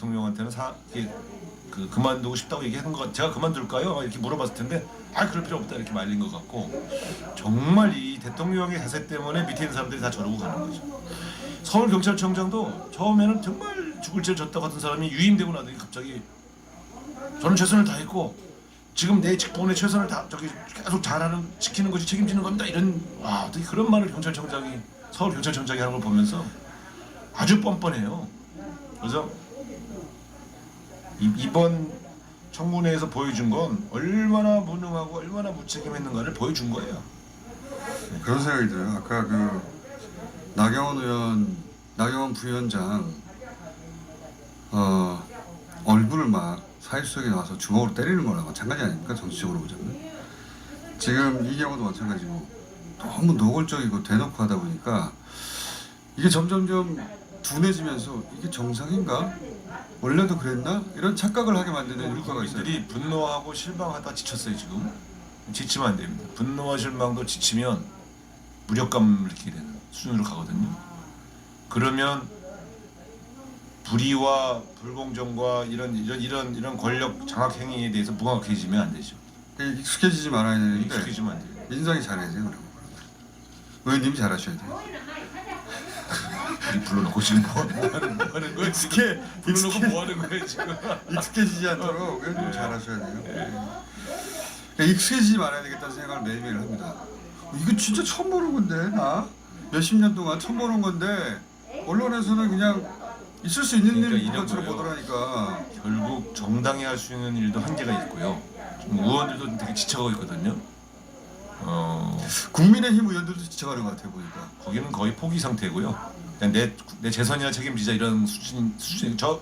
대통령한테는 사 그 그만두고 싶다고 얘기한 거 제가 그만둘까요? 이렇게 물어봤을 텐데 아 그럴 필요 없다 이렇게 말린 것 같고 정말 이 대통령의 자세 때문에 밑에 있는 사람들이 다 저러고 가는 거죠. 서울 경찰청장도 처음에는 정말 죽을 죄를 졌다고 하던 사람이 유임되고 나더니 갑자기 저는 최선을 다했고 지금 내 직분에 최선을 다 저기 계속 잘하는 지키는 것이 책임지는 겁니다. 이런 와 어떻게 그런 말을 경찰청장이 서울 경찰청장이 하는 걸 보면서 아주 뻔뻔해요. 그래서 이, 이번 청문회에서 보여준 건 얼마나 무능하고 얼마나 무책임했는가를 보여준 거예요. 그런 생각이 들어요. 아까 그 나경원 의원, 나경원 부위원장 어, 얼굴을 막 사회수석에 나와서 주먹으로 때리는 거랑 마찬가지 아닙니까? 정치적으로 보자면. 지금 이 경우도 마찬가지고 너무 노골적이고 대놓고 하다 보니까 이게 점점점 둔해지면서 이게 정상인가? 원래도 그랬나? 이런 착각을 하게 만드는 우리 효과가 있어요. 국민들이 분노하고 실망하다 지쳤어요 지금. 지치면 안 됩니다. 분노와 실망도 지치면 무력감을 느끼게 되는 수준으로 가거든요. 그러면 불의와 불공정과 이런 이런 이런 이런 권력 장악 행위에 대해서 무감각해지면 안 되죠. 익숙해지지 말아야 되는데 익숙해지면 안 돼요. 민상이 잘해야 돼요. 의원님이 잘하셔야 돼요. 불러놓고 지금 뭐, 뭐 하는 뭐 하는 거야 지금? 불러놓고 뭐 하는 거야 지금? 익숙해지지 않도록 의원님 잘하셔야 돼요. 그러니까 익숙해지지 말아야 되겠다는 생각을 매일매일 합니다. 이거 진짜 처음 보는 건데 나 몇십 년 동안 처음 보는 건데 언론에서는 그냥 있을 수 있는 그러니까 일인 것처럼 거예요. 보더라니까. 결국 정당히 할수 있는 일도 한계가 있고요. 지금 의원들도 되게 지쳐가고 있거든요. 어 국민의힘 의원들도 지쳐가는 것 같아요 보니까. 거기는 거의 포기 상태고요. 그냥 내, 내 재선이나 책임지자 이런 수준 수준 저